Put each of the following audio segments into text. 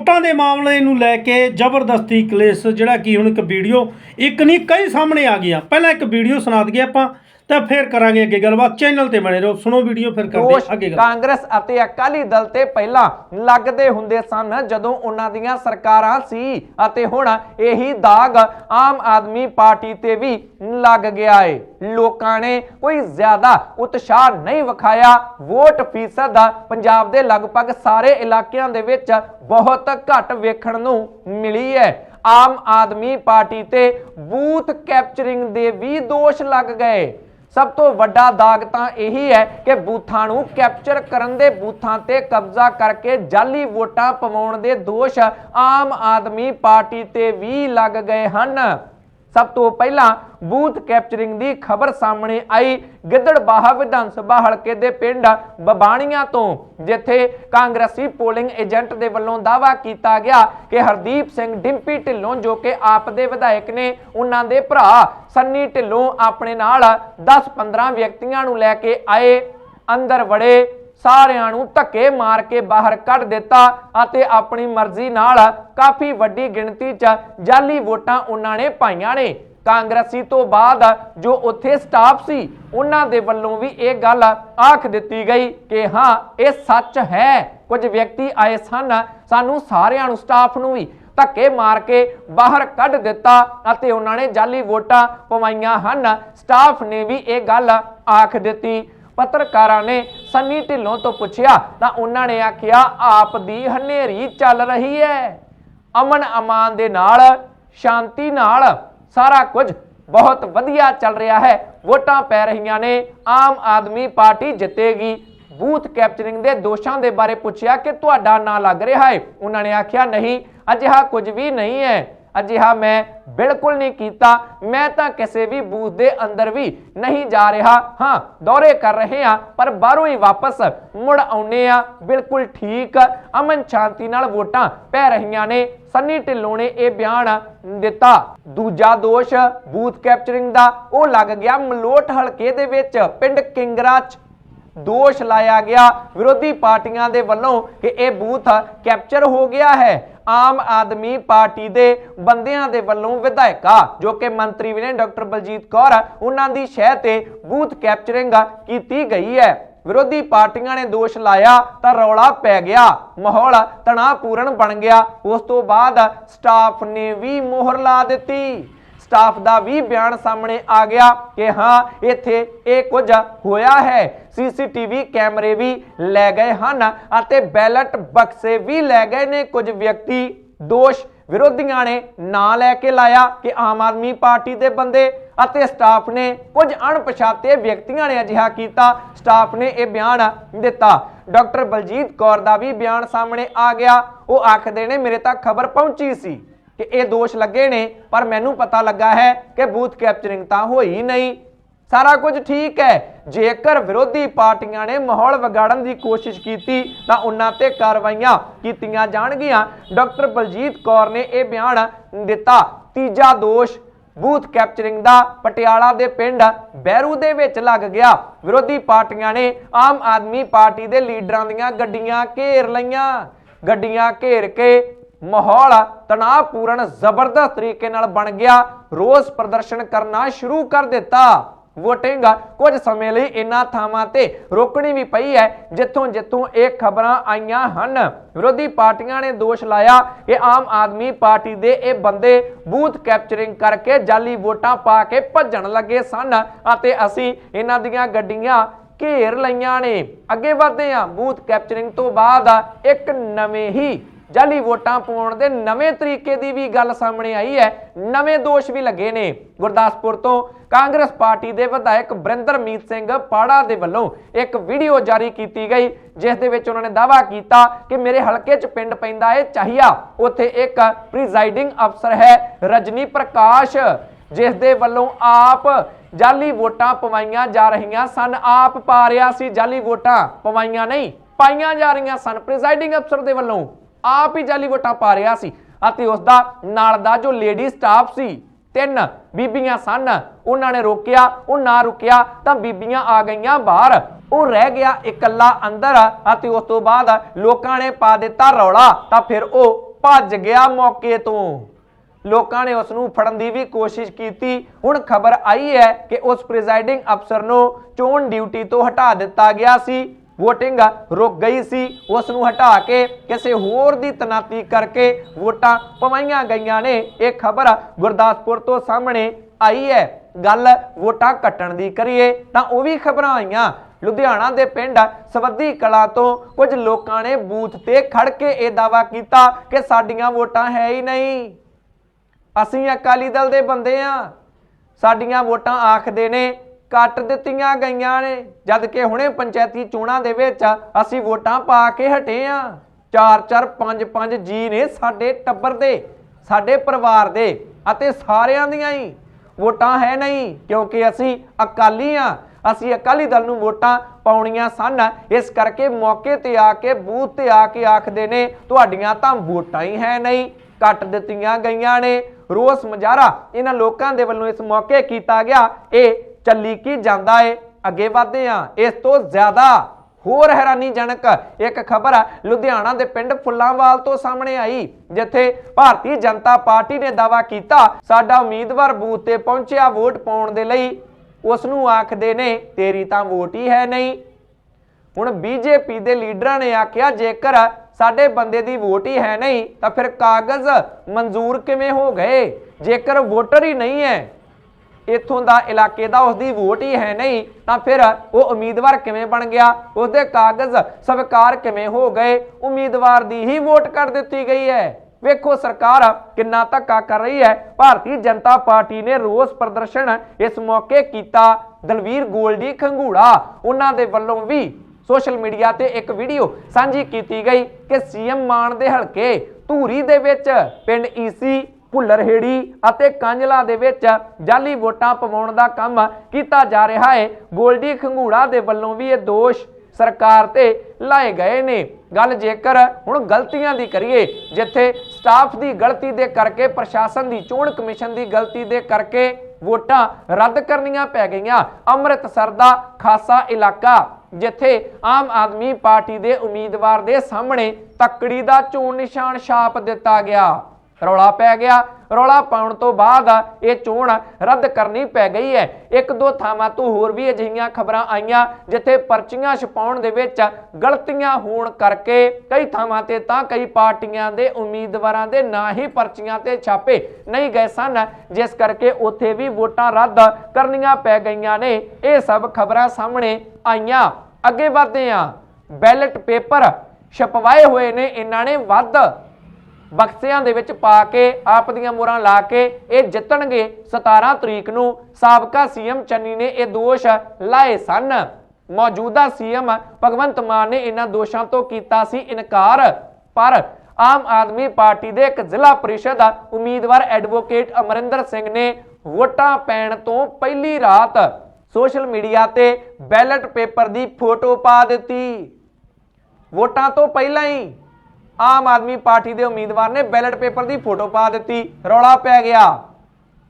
ਵੋਟਾਂ ਦੇ ਮਾਮਲੇ ਨੂੰ ਲੈ ਕੇ ਜ਼ਬਰਦਸਤੀ ਕਲੇਸ਼, ਜਿਹੜਾ ਕੀ ਹੁਣ ਇੱਕ ਵੀਡੀਓ ਇੱਕ ਨਹੀਂ, ਕਈ ਸਾਹਮਣੇ ਆ ਗਈਆਂ। ਪਹਿਲਾਂ ਇੱਕ ਵੀਡੀਓ ਸੁਣਾ ਦਈਏ ਆਪਾਂ। ਤਾਂ ਫਿਰ ਕਰਾਂਗੇ ਅੱਗੇ ਗੱਲਬਾਤ। ਚੈਨਲ ਤੇ ਬਣੇ ਰਹੋ ਸੁਣੋ ਵੀਡੀਓ ਫਿਰ ਕਰਦੇ ਦੋਸ਼ ਅੱਗੇ ਗੱਲ। ਕਾਂਗਰਸ ਅਤੇ ਅਕਾਲੀ ਦਲ ਤੇ ਪਹਿਲਾਂ ਲੱਗਦੇ ਹੁੰਦੇ ਸਨ ਜਦੋਂ ਉਹਨਾਂ ਦੀਆਂ ਸਰਕਾਰਾਂ ਸੀ ਅਤੇ ਹੁਣ ਇਹੀ ਦਾਗ ਆਮ ਆਦਮੀ ਪਾਰਟੀ ਤੇ ਵੀ ਲੱਗ ਗਿਆ ਏ। ਲੋਕਾਂ ਨੇ ਕੋਈ ਜ਼ਿਆਦਾ ਉਤਸ਼ਾਹ ਨਹੀਂ ਵਿਖਾਇਆ। ਵੋਟ ਫੀਸਦ ਪੰਜਾਬ ਦੇ ਲਗਭਗ ਸਾਰੇ ਇਲਾਕਿਆਂ ਦੇ ਵਿੱਚ ਬਹੁਤ ਘੱਟ ਵੇਖਣ ਨੂੰ ਮਿਲੀ ਹੈ ਆਮ ਆਦਮੀ ਪਾਰਟੀ ਤੇ ਬੂਥ ਕੈਪਚਰਿੰਗ ਦੇ ਵੀ ਦੋਸ਼ ਲੱਗ ਗਏ। ਸਭ ਤੋਂ ਵੱਡਾ ਦਾਗ ਤਾਂ ਇਹੀ ਹੈ ਕਿ ਬੂਥਾਂ ਨੂੰ ਕੈਪਚਰ ਕਰਨ ਦੇ ਬੂਥਾਂ ਤੇ ਕਬਜ਼ਾ ਕਰਕੇ ਜਾਲੀ ਵੋਟਾਂ ਪਵਾਉਣ ਦੇ ਦੋਸ਼ ਆਮ ਆਦਮੀ ਪਾਰਟੀ ਤੇ ਵੀ ਲੱਗ ਗਏ ਹਨ। ਸਭ ਤੋਂ ਪਹਿਲਾਂ ਬੂਥ ਕੈਪਚਰਿੰਗ ਦੀ ਖਬਰ ਸਾਹਮਣੇ ਆਈ। ਗਿੱਦੜਬਾਹਾ ਵਿਧਾਨ ਸਭਾ ਹਲਕੇ ਦੇ ਪਿੰਡ ਬਬਾਣੀਆਂ ਤੋਂ, ਜਿੱਥੇ ਕਾਂਗਰਸੀ ਪੋਲਿੰਗ ਏਜੰਟ ਦੇ ਵੱਲੋਂ ਦਾਅਵਾ ਕੀਤਾ ਗਿਆ ਕਿ ਹਰਦੀਪ ਸਿੰਘ ਡਿੰਪੀ ਢਿੱਲੋਂ, ਜੋ ਕਿ ਆਪ ਦੇ ਵਿਧਾਇਕ ਨੇ, ਉਹਨਾਂ ਦੇ ਭਰਾ ਸੰਨੀ ਢਿੱਲੋਂ ਆਪਣੇ ਨਾਲ 10-15 ਵਿਅਕਤੀਆਂ ਨੂੰ ਲੈ ਕੇ ਆਏ, ਅੰਦਰ ਵੜੇ। ਸਾਰਿਆਂ ਨੂੰ ਧੱਕੇ ਮਾਰ ਕੇ ਬਾਹਰ ਕੱਢ ਦਿੱਤਾ ਅਤੇ ਆਪਣੀ ਮਰਜ਼ੀ ਨਾਲ ਕਾਫੀ ਵੱਡੀ ਗਿਣਤੀ 'ਚ ਜਾਲੀ ਵੋਟਾਂ ਉਹਨਾਂ ਨੇ ਪਾਈਆਂ ਨੇ। ਕਾਂਗਰਸੀ ਤੋਂ ਬਾਅਦ ਜੋ ਉੱਥੇ ਸਟਾਫ ਸੀ, ਉਹਨਾਂ ਦੇ ਵੱਲੋਂ ਵੀ ਇਹ ਗੱਲ ਆਖ ਦਿੱਤੀ ਗਈ ਕਿ ਹਾਂ, ਇਹ ਸੱਚ ਹੈ। ਕੁਝ ਵਿਅਕਤੀ ਆਏ ਸਨ, ਸਾਨੂੰ ਸਾਰਿਆਂ ਨੂੰ, ਸਟਾਫ ਨੂੰ ਵੀ ਧੱਕੇ ਮਾਰ ਕੇ ਬਾਹਰ ਕੱਢ ਦਿੱਤਾ ਅਤੇ ਉਹਨਾਂ ਨੇ ਜਾਲੀ ਵੋਟਾਂ ਪਵਾਈਆਂ ਹਨ। ਸਟਾਫ ਨੇ ਵੀ ਇਹ ਗੱਲ ਆਖ ਦਿੱਤੀ। ਪੱਤਰਕਾਰਾਂ ਨੇ ਸੰਨੀ ਢਿੱਲੋਂ ਤੋਂ ਪੁੱਛਿਆ, ਤਾਂ ਉਹਨਾਂ ਨੇ ਆਖਿਆ, ਆਪ ਦੀ ਹਨੇਰੀ ਚੱਲ ਰਹੀ ਹੈ ਅਮਨ ਅਮਾਨ ਦੇ ਨਾਲ, ਸ਼ਾਂਤੀ ਨਾਲ ਸਾਰਾ ਕੁਝ ਬਹੁਤ ਵਧੀਆ ਚੱਲ ਰਿਹਾ ਹੈ। ਵੋਟਾਂ ਪੈ ਰਹੀਆਂ ਨੇ। ਆਮ ਆਦਮੀ ਪਾਰਟੀ ਜਿੱਤੇਗੀ। ਬੂਥ ਕੈਪਚਰਿੰਗ ਦੇ ਦੋਸ਼ਾਂ ਦੇ ਬਾਰੇ ਪੁੱਛਿਆ ਕਿ ਤੁਹਾਡਾ ਨਾਂ ਲੱਗ ਰਿਹਾ ਹੈ। ਉਹਨਾਂ ਨੇ ਆਖਿਆ, ਨਹੀਂ, ਅਜਿਹਾ ਕੁਝ ਵੀ ਨਹੀਂ ਹੈ ਅਜਿਹਾ ਮੈਂ ਬਿਲਕੁਲ ਨਹੀਂ ਕੀਤਾ। ਮੈਂ ਤਾਂ ਕਿਸੇ ਵੀ ਬੂਥ ਦੇ ਅੰਦਰ ਵੀ ਨਹੀਂ ਜਾ ਰਿਹਾ। ਹਾਂ, ਦੌਰੇ ਕਰ ਰਹੇ ਹਾਂ, ਪਰ ਬਾਹਰੋਂ ਹੀ ਵਾਪਸ ਮੁੜ ਆਉਨੇ ਆ ਬਿਲਕੁਲ ਠੀਕ, ਅਮਨ ਸ਼ਾਂਤੀ ਨਾਲ ਵੋਟਾਂ ਪੈ ਰਹੀਆਂ ਨੇ। ਸੰਨੀ ਢਿੱਲੋਂ ਨੇ ਇਹ ਬਿਆਨ ਦਿੱਤਾ। ਦੂਜਾ ਦੋਸ਼ ਬੂਥ ਕੈਪਚਰਿੰਗ ਦਾ, ਉਹ ਲੱਗ ਗਿਆ ਮਲੋਟ ਹਲਕੇ ਦੇ ਵਿੱਚ, ਪਿੰਡ ਕਿੰਗਰਾ 'ਚ। ਦੋਸ਼ ਲਾਇਆ ਗਿਆ। ਵਿਰੋਧੀ ਪਾਰਟੀਆਂ ਦੇ ਵੱਲੋਂ ਕਿ ਇਹ ਬੂਥ ਕੈਪਚਰ ਹੋ ਗਿਆ ਹੈ। ਆਮ ਆਦਮੀ ਪਾਰਟੀ ਦੇ ਬੰਦਿਆਂ ਦੇ ਵੱਲੋਂ ਵਿਧਾਇਕਾ ਜੋ ਕਿ ਮੰਤਰੀ ਵੀ ਨੇ, ਡਾਕਟਰ ਬਲਜੀਤ ਕੌਰ, ਉਹਨਾਂ ਦੀ ਸ਼ਹਿ ਤੇ ਬੂਥ ਕੈਪਚਰਿੰਗ ਕੀਤੀ ਗਈ ਹੈ। ਵਿਰੋਧੀ ਪਾਰਟੀਆਂ ਨੇ ਦੋਸ਼ ਲਾਇਆ ਤਾਂ ਰੌਲਾ ਪੈ ਗਿਆ, ਮਾਹੌਲ ਤਣਾਅਪੂਰਨ ਬਣ ਗਿਆ। ਉਸ ਤੋਂ ਬਾਅਦ ਸਟਾਫ ਨੇ ਵੀ ਮੋਹਰ ਲਾ ਦਿੱਤੀ। ਸਟਾਫ ਦਾ ਵੀ ਬਿਆਨ ਸਾਹਮਣੇ ਆ ਗਿਆ ਕਿ ਹਾਂ, ਇੱਥੇ ਇਹ ਕੁਝ ਹੋਇਆ ਹੈ। ਸੀਸੀਟੀਵੀ ਕੈਮਰੇ ਵੀ ਲੈ ਗਏ ਹਨ ਅਤੇ ਬੈਲਟ ਬਕਸੇ ਵੀ ਲੈ ਗਏ ਨੇ। ਕੁਝ ਵਿਅਕਤੀ ਦੋਸ਼ ਵਿਰੋਧੀਆਂ ਨੇ ਨਾਂ ਲੈ ਕੇ ਲਾਇਆ ਕਿ ਆਮ ਆਦਮੀ ਪਾਰਟੀ ਦੇ ਬੰਦੇ ਅਤੇ ਸਟਾਫ ਨੇ ਕੁਝ ਅਣਪਛਾਤੇ ਵਿਅਕਤੀਆਂ ਨੇ ਅਜਿਹਾ ਕੀਤਾ। ਸਟਾਫ ਨੇ ਇਹ ਬਿਆਨ ਦਿੱਤਾ। ਡਾਕਟਰ ਬਲਜੀਤ ਕੌਰ ਦਾ ਵੀ ਬਿਆਨ ਸਾਹਮਣੇ ਆ ਗਿਆ। ਉਹ ਆਖਦੇ ਨੇ, ਮੇਰੇ ਤੱਕ ਖਬਰ ਪਹੁੰਚੀ ਸੀ। ਕਿ ਇਹ ਦੋਸ਼ ਲੱਗੇ ਨੇ, ਪਰ ਮੈਨੂੰ ਪਤਾ ਲੱਗਾ ਹੈ ਕਿ ਬੂਥ ਕੈਪਚਰਿੰਗ ਤਾਂ ਹੋਈ ਨਹੀਂ। ਸਾਰਾ ਕੁਝ ਠੀਕ ਹੈ। ਜੇਕਰ ਵਿਰੋਧੀ ਪਾਰਟੀਆਂ ਨੇ ਮਾਹੌਲ ਵਿਗਾੜਨ ਦੀ ਕੋਸ਼ਿਸ਼ ਕੀਤੀ, ਤਾਂ ਉਹਨਾਂ ਤੇ ਕਾਰਵਾਈਆਂ ਕੀਤੀਆਂ ਜਾਣਗੀਆਂ। ਡਾਕਟਰ ਬਲਜੀਤ ਕੌਰ ਨੇ ਇਹ ਬਿਆਨ ਦਿੱਤਾ। ਤੀਜਾ ਦੋਸ਼, ਬੂਥ ਕੈਪਚਰਿੰਗ ਦਾ ਪਟਿਆਲਾ ਦੇ ਪਿੰਡ ਬੈਰੂ ਦੇ ਵਿੱਚ ਲੱਗ ਗਿਆ। ਵਿਰੋਧੀ ਪਾਰਟੀਆਂ ਨੇ ਆਮ ਆਦਮੀ ਪਾਰਟੀ ਦੇ ਲੀਡਰਾਂ ਦੀਆਂ ਗੱਡੀਆਂ ਘੇਰ ਲਈਆਂ। ਗੱਡੀਆਂ ਘੇਰ ਕੇ ਮਾਹੌਲ ਤਣਾਅਪੂਰਨ, ਜ਼ਬਰਦਸਤ ਤਰੀਕੇ ਨਾਲ ਬਣ ਗਿਆ। ਰੋਸ ਪ੍ਰਦਰਸ਼ਨ ਕਰਨਾ ਸ਼ੁਰੂ ਕਰ ਦਿੱਤਾ। ਵੋਟਿੰਗ ਕੁਝ ਸਮੇਂ ਲਈ ਇਨ੍ਹਾਂ ਥਾਵਾਂ ਤੇ ਰੋਕਣੀ ਵੀ ਪਈ ਹੈ। ਜਿੱਥੋਂ ਜਿੱਥੋਂ ਇਹ ਖਬਰਾਂ ਆਈਆਂ ਹਨ, ਵਿਰੋਧੀ ਪਾਰਟੀਆਂ ਨੇ ਦੋਸ਼ ਲਾਇਆ ਕਿ ਆਮ ਆਦਮੀ ਪਾਰਟੀ ਦੇ ਇਹ ਬੰਦੇ ਬੂਥ ਕੈਪਚਰਿੰਗ ਕਰਕੇ ਜਾਲੀ ਵੋਟਾਂ ਪਾ ਕੇ ਭੱਜਣ ਲੱਗੇ ਸਨ ਅਤੇ ਅਸੀਂ ਇਹਨਾਂ ਦੀਆਂ ਗੱਡੀਆਂ ਘੇਰ ਲਈਆਂ ਨੇ। ਅੱਗੇ ਵਧਦੇ ਹਾਂ। ਬੂਥ ਕੈਪਚਰਿੰਗ ਤੋਂ ਬਾਅਦ ਇੱਕ ਨਵੇਂ ਹੀ ਜਾਲੀ ਵੋਟਾਂ ਪਾਉਣ ਦੇ ਨਵੇਂ ਤਰੀਕੇ ਦੀ ਵੀ ਗੱਲ ਸਾਹਮਣੇ ਆਈ ਹੈ। ਨਵੇਂ ਦੋਸ਼ ਵੀ ਲੱਗੇ ਨੇ। ਗੁਰਦਾਸਪੁਰ ਤੋਂ ਕਾਂਗਰਸ ਪਾਰਟੀ ਦੇ ਵਿਧਾਇਕ ਬਰਿੰਦਰਮੀਤ ਸਿੰਘ ਪਾੜਾ ਦੇ ਵੱਲੋਂ ਇੱਕ ਵੀਡੀਓ ਜਾਰੀ ਕੀਤੀ ਗਈ, ਜਿਸ ਦੇ ਵਿੱਚ ਉਹਨਾਂ ਨੇ ਦਾਅਵਾ ਕੀਤਾ ਕਿ ਮੇਰੇ ਹਲਕੇ 'ਚ ਪਿੰਡ ਪੈਂਦਾ ਹੈ ਚਾਹੀਆ। ਉੱਥੇ ਇੱਕ ਪ੍ਰੀਜ਼ਾਈਡਿੰਗ ਅਫਸਰ ਹੈ, ਰਜਨੀ ਪ੍ਰਕਾਸ਼, ਜਿਸ ਦੇ ਵੱਲੋਂ ਆਪ ਜਾਲੀ ਵੋਟਾਂ ਪਵਾਈਆਂ ਜਾ ਰਹੀਆਂ ਸਨ। ਆਪ ਪਾ ਰਿਹਾ ਸੀ ਜਾਲੀ ਵੋਟਾਂ, ਪਵਾਈਆਂ ਨਹੀਂ, ਪਾਈਆਂ ਜਾ ਰਹੀਆਂ ਸਨ। ਪ੍ਰੀਜ਼ਾਈਡਿੰਗ ਅਫਸਰ ਦੇ ਵੱਲੋਂ ਆਪ ਹੀ ਜਾਲੀ ਵੋਟਾਂ ਪਾ ਰਿਹਾ ਸੀ ਅਤੇ ਉਸ ਦਾ ਨਾਲ ਦਾ ਜੋ ਲੇਡੀ ਸਟਾਫ ਸੀ, ਤਿੰਨ ਬੀਬੀਆਂ ਸਨ, ਉਹਨਾਂ ਨੇ ਰੋਕਿਆ, ਉਹ ਨਾ ਰੁਕਿਆ ਤਾਂ ਬੀਬੀਆਂ ਆ ਗਈਆਂ ਬਾਹਰ। ਉਹ ਰਹਿ ਗਿਆ ਇਕੱਲਾ ਅੰਦਰ ਅਤੇ ਉਸ ਤੋਂ ਬਾਅਦ ਲੋਕਾਂ ਨੇ ਪਾ ਦਿੱਤਾ ਰੌਲਾ ਤਾਂ ਫਿਰ ਉਹ ਭੱਜ ਗਿਆ ਮੌਕੇ ਤੋਂ। ਲੋਕਾਂ ਨੇ ਉਸ ਨੂੰ ਫੜਨ ਦੀ ਵੀ ਕੋਸ਼ਿਸ਼ ਕੀਤੀ। ਹੁਣ ਖਬਰ ਆਈ ਹੈ ਕਿ ਉਸ ਪ੍ਰੀਜ਼ਾਈਡਿੰਗ ਅਫਸਰ ਨੂੰ ਚੋਣ ਡਿਊਟੀ ਤੋਂ ਹਟਾ ਦਿੱਤਾ ਗਿਆ ਸੀ। VOTING ਰੁਕ ਗਈ ਸੀ ਉਸ ਨੂੰ ਹਟਾ ਕੇ ਕਿਸੇ ਹੋਰ ਦੀ ਤਨਾਤੀ ਕਰਕੇ ਵੋਟਾਂ ਪਵਾਈਆਂ ਗਈਆਂ ਨੇ। ਇਹ ਖਬਰ ਗੁਰਦਾਸਪੁਰ ਤੋਂ ਸਾਹਮਣੇ ਆਈ ਹੈ। ਗੱਲ ਵੋਟਾਂ ਕੱਟਣ ਦੀ ਕਰੀਏ, ਤਾਂ ਉਹ ਵੀ ਖਬਰਾਂ ਆਈਆਂ। ਲੁਧਿਆਣਾ ਦੇ ਪਿੰਡ ਸਵੱਦੀ ਕਲਾ ਤੋਂ ਕੁਝ ਲੋਕਾਂ ਨੇ ਬੂਥ ਤੇ ਖੜ ਕੇ ਇਹ ਦਾਵਾ ਕੀਤਾ ਕਿ ਸਾਡੀਆਂ ਵੋਟਾਂ ਹੈ ਹੀ ਨਹੀਂ। ਅਸੀਂ ਅਕਾਲੀ ਦਲ ਦੇ ਬੰਦੇ ਆ। ਸਾਡੀਆਂ ਵੋਟਾਂ ਆਖਦੇ ਨੇ ਕੱਟ ਦਿੱਤੀਆਂ ਗਈਆਂ ਨੇ। ਜਦ ਕਿ ਹੁਣੇ ਪੰਚਾਇਤੀ ਚੋਣਾਂ ਦੇ ਵਿੱਚ ਅਸੀਂ ਵੋਟਾਂ ਪਾ ਕੇ ਹਟੇ ਆ। 4 4 5 5 ਜੀ ਨੇ ਸਾਡੇ ਟੱਬਰ ਦੇ, ਸਾਡੇ ਪਰਿਵਾਰ ਦੇ ਅਤੇ ਸਾਰਿਆਂ ਦੀਆਂ ਹੀ ਵੋਟਾਂ ਹੈ ਨਹੀਂ, ਕਿਉਂਕਿ ਅਸੀਂ ਅਕਾਲੀ ਆ। ਅਸੀਂ ਅਕਾਲੀ ਦਲ ਨੂੰ ਵੋਟਾਂ ਪਾਉਣੀਆਂ ਸਨ। ਇਸ ਕਰਕੇ ਮੌਕੇ ਤੇ ਆ ਕੇ, ਬੂਥ ਤੇ ਆ ਕੇ ਆਖਦੇ ਨੇ, ਤੁਹਾਡੀਆਂ ਤਾਂ ਵੋਟਾਂ ਹੀ ਹੈ ਨਹੀਂ। ਕੱਟ ਦਿੱਤੀਆਂ ਗਈਆਂ ਨੇ। ਰੋਸ ਮੁਜ਼ਾਹਰਾ ਇਹਨਾਂ ਲੋਕਾਂ ਦੇ ਵੱਲੋਂ ਇਸ ਮੌਕੇ ਕੀਤਾ ਗਿਆ। ਇਹ ਚੱਲੀ ਕੀ ਜਾਂਦਾ ਏ? ਅੱਗੇ ਵਧਦੇ ਆ ਇਸ ਤੋਂ ਜ਼ਿਆਦਾ ਹੋਰ ਹੈਰਾਨੀਜਨਕ ਇੱਕ ਖਬਰ ਆ ਲੁਧਿਆਣਾ ਦੇ ਪਿੰਡ ਫੁੱਲਾਂਵਾਲ ਤੋਂ ਸਾਹਮਣੇ ਆਈ, ਜਿੱਥੇ ਭਾਰਤੀ ਜਨਤਾ ਪਾਰਟੀ ਨੇ ਦਾਵਾ ਕੀਤਾ, ਸਾਡਾ ਉਮੀਦਵਾਰ ਬੂਥ ਤੇ ਪਹੁੰਚਿਆ ਵੋਟ ਪਾਉਣ ਦੇ ਲਈ। ਉਸ ਨੂੰ ਆਖਦੇ ਨੇ, ਤੇਰੀ ਤਾਂ ਵੋਟ ਹੀ ਹੈ ਨਹੀਂ। ਹੁਣ ਬੀਜੇਪੀ ਦੇ ਲੀਡਰਾਂ ਨੇ ਆਖਿਆ, ਜੇਕਰ ਸਾਡੇ ਬੰਦੇ ਦੀ ਵੋਟ ਹੀ ਹੈ ਨਹੀਂ, ਤਾਂ ਫਿਰ ਕਾਗਜ਼ ਮਨਜ਼ੂਰ ਕਿਵੇਂ ਹੋ ਗਏ? ਜੇਕਰ ਵੋਟਰ ਹੀ ਨਹੀਂ ਹੈ ਇੱਥੋਂ ਦਾ ਇਲਾਕੇ ਦਾ ਉਸਦੀ ਵੋਟ ਹੀ ਹੈ ਨਹੀਂ, ਤਾਂ ਫਿਰ ਉਹ ਉਮੀਦਵਾਰ ਕਿਵੇਂ ਬਣ ਗਿਆ? ਉਸਦੇ ਕਾਗਜ਼ ਸਵੀਕਾਰ ਕਿਵੇਂ ਹੋ ਗਏ? ਉਮੀਦਵਾਰ ਦੀ ਹੀ ਵੋਟ ਕਰ ਦਿੱਤੀ ਗਈ ਹੈ। ਵੇਖੋ ਸਰਕਾਰ ਕਿੰਨਾ ਧੱਕਾ ਕਰ ਰਹੀ ਹੈ। ਭਾਰਤੀ ਜਨਤਾ ਪਾਰਟੀ ਨੇ ਰੋਸ ਪ੍ਰਦਰਸ਼ਨ ਇਸ ਮੌਕੇ ਕੀਤਾ। ਦਲਵੀਰ ਗੋਲਡੀ ਖੰਗੂੜਾ, ਉਹਨਾਂ ਦੇ ਵੱਲੋਂ ਵੀ ਸੋਸ਼ਲ ਮੀਡੀਆ ਤੇ ਇੱਕ ਵੀਡੀਓ ਸਾਂਝੀ ਕੀਤੀ ਗਈ ਕਿ ਸੀਐਮ ਮਾਨ ਦੇ ਹਲਕੇ ਧੂਰੀ ਦੇ ਵਿੱਚ ਪਿੰਡ ਈਸੀ ਭੁੱਲਰਹੇੜੀ ਅਤੇ ਕਾਂਝਲਾ ਦੇ ਵਿੱਚ ਜਾਲੀ ਵੋਟਾਂ ਪਵਾਉਣ ਦਾ ਕੰਮ ਕੀਤਾ ਜਾ ਰਿਹਾ ਹੈ। ਗੋਲਡੀ ਖੰਗੂੜਾ ਦੇ ਵੱਲੋਂ ਵੀ ਇਹ ਦੋਸ਼ ਸਰਕਾਰ ਤੇ ਲਾਏ ਗਏ ਨੇ। ਗੱਲ ਜੇਕਰ ਹੁਣ ਗਲਤੀਆਂ ਦੀ ਕਰੀਏ, ਜਿੱਥੇ ਸਟਾਫ ਦੀ ਗਲਤੀ ਦੇ ਕਰਕੇ, ਪ੍ਰਸ਼ਾਸਨ ਦੀ ਚੋਣ ਕਮਿਸ਼ਨ ਦੀ ਗਲਤੀ ਦੇ ਕਰਕੇ ਵੋਟਾਂ ਰੱਦ ਕਰਨੀਆਂ ਪੈ ਗਈਆਂ। ਅੰਮ੍ਰਿਤਸਰ ਦਾ ਖਾਸਾ ਇਲਾਕਾ, ਜਿੱਥੇ ਆਮ ਆਦਮੀ ਪਾਰਟੀ ਦੇ ਉਮੀਦਵਾਰ ਦੇ ਸਾਹਮਣੇ ਤੱਕੜੀ ਦਾ ਚੋਣ ਨਿਸ਼ਾਨ ਛਾਪ ਦਿੱਤਾ ਗਿਆ। ਰੌਲਾ ਪੈ ਗਿਆ। ਰੌਲਾ ਪਾਉਣ ਤੋਂ ਬਾਅਦ ਇਹ ਚੋਣ ਰੱਦ ਕਰਨੀ ਪੈ ਗਈ ਹੈ। ਇੱਕ ਦੋ ਥਾਵਾਂ ਤੋਂ ਹੋਰ ਵੀ ਅਜਿਹੀਆਂ ਖਬਰਾਂ ਆਈਆਂ, ਜਿੱਥੇ ਪਰਚੀਆਂ ਛਪਾਉਣ ਦੇ ਵਿੱਚ ਗਲਤੀਆਂ ਹੋਣ ਕਰਕੇ ਕਈ ਥਾਵਾਂ ਤੇ ਤਾਂ ਕਈ ਪਾਰਟੀਆਂ ਦੇ ਉਮੀਦਵਾਰਾਂ ਦੇ ਨਾਂ ਹੀ ਪਰਚੀਆਂ ਤੇ ਛਾਪੇ ਨਹੀਂ ਗਏ ਸਨ, ਜਿਸ ਕਰਕੇ ਉੱਥੇ ਵੀ ਵੋਟਾਂ ਰੱਦ ਕਰਨੀਆਂ ਪੈ ਗਈਆਂ ਨੇ। ਇਹ ਸਭ ਖਬਰਾਂ ਸਾਹਮਣੇ ਆਈਆਂ। ਅੱਗੇ ਵਧਦੇ ਹਾਂ। ਬੈਲਟ ਪੇਪਰ ਛਪਵਾਏ ਹੋਏ ਨੇ। ਇਹਨਾਂ ਨੇ ਵੱਧ ਬਕਸਿਆਂ ਦੇ ਵਿੱਚ ਪਾ ਕੇ, ਆਪ ਦੀਆਂ ਮੋਹਰਾਂ ਲਾ ਕੇ ਇਹ ਜਿੱਤਣਗੇ। 17 ਤਰੀਕ ਨੂੰ ਸਾਬਕਾ ਸੀਐਮ ਚੰਨੀ ਨੇ ਇਹ ਦੋਸ਼ ਲਾਏ ਸਨ। ਮੌਜੂਦਾ ਸੀਐਮ ਭਗਵੰਤ ਮਾਨ ਨੇ ਇਹਨਾਂ ਦੋਸ਼ਾਂ ਤੋਂ ਕੀਤਾ ਸੀ ਇਨਕਾਰ। ਪਰ ਆਮ ਆਦਮੀ ਪਾਰਟੀ ਦੇ ਇੱਕ ਜ਼ਿਲ੍ਹਾ ਪ੍ਰੀਸ਼ਦ ਉਮੀਦਵਾਰ ਐਡਵੋਕੇਟ ਅਮਰਿੰਦਰ ਸਿੰਘ ਨੇ ਵੋਟਾਂ ਪੈਣ ਤੋਂ ਪਹਿਲੀ ਰਾਤ ਸੋਸ਼ਲ ਮੀਡੀਆ ਤੇ ਬੈਲਟ ਪੇਪਰ ਦੀ ਫੋਟੋ ਪਾ ਦਿੱਤੀ। ਵੋਟਾਂ ਤੋਂ ਪਹਿਲਾਂ ਹੀ ਆਮ ਆਦਮੀ ਪਾਰਟੀ ਦੇ ਉਮੀਦਵਾਰ ਨੇ ਬੈਲਟ ਪੇਪਰ ਦੀ ਫੋਟੋ ਪਾ ਦਿੱਤੀ। ਰੌਲਾ ਪੈ ਗਿਆ